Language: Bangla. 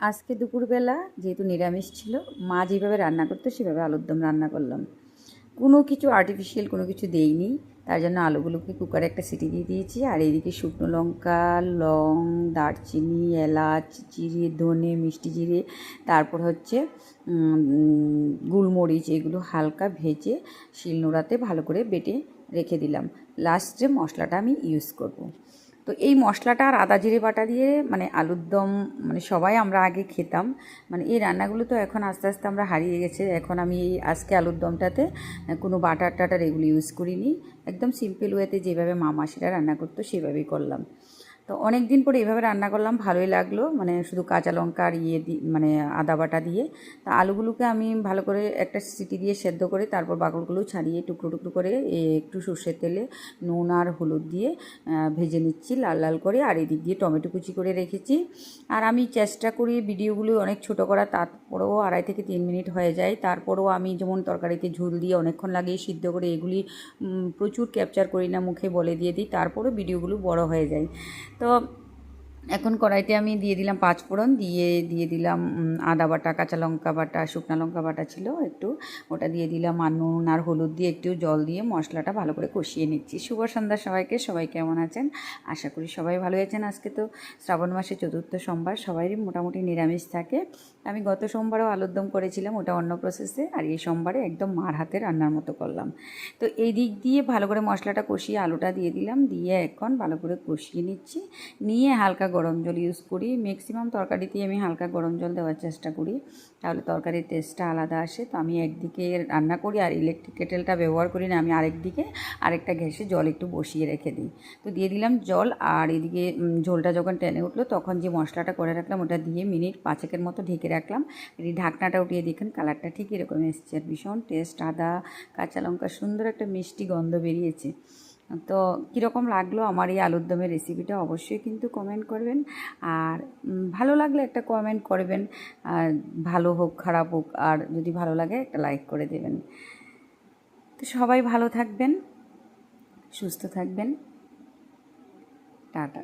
আজকে দুপুরবেলা যেহেতু নিরামিষ ছিল, মা যেভাবে রান্না করতো সেভাবে আলুর দম রান্না করলাম। কোনো কিছু আর্টিফিশিয়াল কোনো কিছু দেইনি, তার জন্য আলুগুলোকে কুকারে একটা সিটি দিয়ে দিয়েছি। আর এদিকে শুকনো লঙ্কা, লং, দারচিনি, এলাচ, জিরে, ধনে, মিষ্টি জিরে, তারপর হচ্ছে গোলমরিচ, এগুলো হালকা ভেজে শিলনোড়াতে ভালো করে বেটে রেখে দিলাম। লাস্টে মশলাটা আমি ইউজ করব। তো এই মশলাটা আর আদা জিরে বাটা দিয়ে মানে আলুর দম মানে সবাই আমরা আগে খেতাম। মানে এই রান্নাগুলো তো এখন আস্তে আস্তে আমরা হারিয়ে গেছে। এখন আমি এই আজকে আলুর দমটাতে কোনো বাটার টাটার এগুলো ইউজ করিনি। একদম সিম্পল ওয়েতে যেভাবে মা মাসিরা রান্না করতো, সেভাবেই করলাম। তো অনেক দিন পরে এভাবে রান্না করলাম, ভালোই লাগল। মানে শুধু কাঁচা লঙ্কা আর ইয়ে মানে আদা বাটা দিয়ে। তা আলুগুলোকে আমি ভালো করে একটা সিটি দিয়ে সেদ্ধ করে তারপর বাকলগুলো ছাড়িয়ে টুকরো টুকরো করে একটু সর্ষের তেলে নুন আর হলুদ দিয়ে ভেজে নিচ্ছি লাল লাল করে। আর এদিক দিয়ে টমেটো কুচি করে রেখেছি। আর আমি চেষ্টা করি ভিডিওগুলো অনেক ছোট করা, তারপরেও আড়াই থেকে তিন মিনিট হয়ে যায়। তারপরেও আমি যেমন তরকারিতে ঝুল দিয়ে অনেকক্ষণ লাগিয়ে সিদ্ধ করে এগুলি প্রচুর ক্যাপচার করি না, মুখে বলে দিয়ে দিই, তারপরেও ভিডিওগুলো বড় হয়ে যায়। তো এখন কড়াইতে আমি দিয়ে দিলাম পাঁচ ফোড়ন, দিয়ে দিয়ে দিলাম আদা বাটা, কাঁচা লঙ্কা বাটা, শুকনো লঙ্কা বাটা ছিল একটু। ওটা দিয়ে দিলাম আর নুন আর হলুদ দিয়ে একটু জল দিয়ে মশলাটা ভালো করে কষিয়ে নিচ্ছি। শুভ সন্ধ্যা সবাইকে, সবাই কেমন আছেন? আশা করি সবাই ভালো আছেন। আজকে তো শ্রাবণ মাসে চতুর্থ সোমবার সবারই মোটামুটি নিরামিষ থাকে। আমি গত সোমবারও আলুর দম করেছিলাম, ওটা অন্য প্রসেসে আর এই সোমবারে একদম মার হাতে রান্নার মতো করলাম। তো এই দিক দিয়ে ভালো করে মশলাটা কষিয়ে আলুটা দিয়ে দিলাম, দিয়ে এখন ভালো করে কষিয়ে নিচ্ছি। নিয়ে হালকা গরম জল ইউজ করি। ম্যাক্সিমাম তরকারিতেই আমি হালকা গরম জল দেওয়ার চেষ্টা করি। তাহলে তরকারির টেস্টটা আলাদা আসে। তো আমি একদিকে রান্না করি আর ইলেকট্রিক কেটেলটা ব্যবহার করি না, আমি আরেকদিকে আরেকটা গ্যাসে জল একটু বসিয়ে রেখে দিই। তো দিয়ে দিলাম জল আর এদিকে ঝোলটা যখন টেনে উঠল তখন যে মশলাটা করে রাখলাম ওটা দিয়ে মিনিট পাঁচেকের মতো ঢেকে রাখলাম। ঢাকনাটা উঠিয়ে দেখেন কালারটা ঠিক এরকম এসছে। আর ভীষণ টেস্ট আদা, কাঁচা লঙ্কা, সুন্দর একটা মিষ্টি গন্ধ বেরিয়েছে। তো কীরকম লাগল আমার এই আলুর দমের রেসিপিটা অবশ্যই কিন্তু কমেন্ট করবেন। আর ভালো লাগলে একটা কমেন্ট করবেন। ভালো হোক, খারাপ হোক, আর যদি ভালো লাগে একটা লাইক করে দেবেন। তো সবাই ভালো থাকবেন, সুস্থ থাকবেন। টাটা।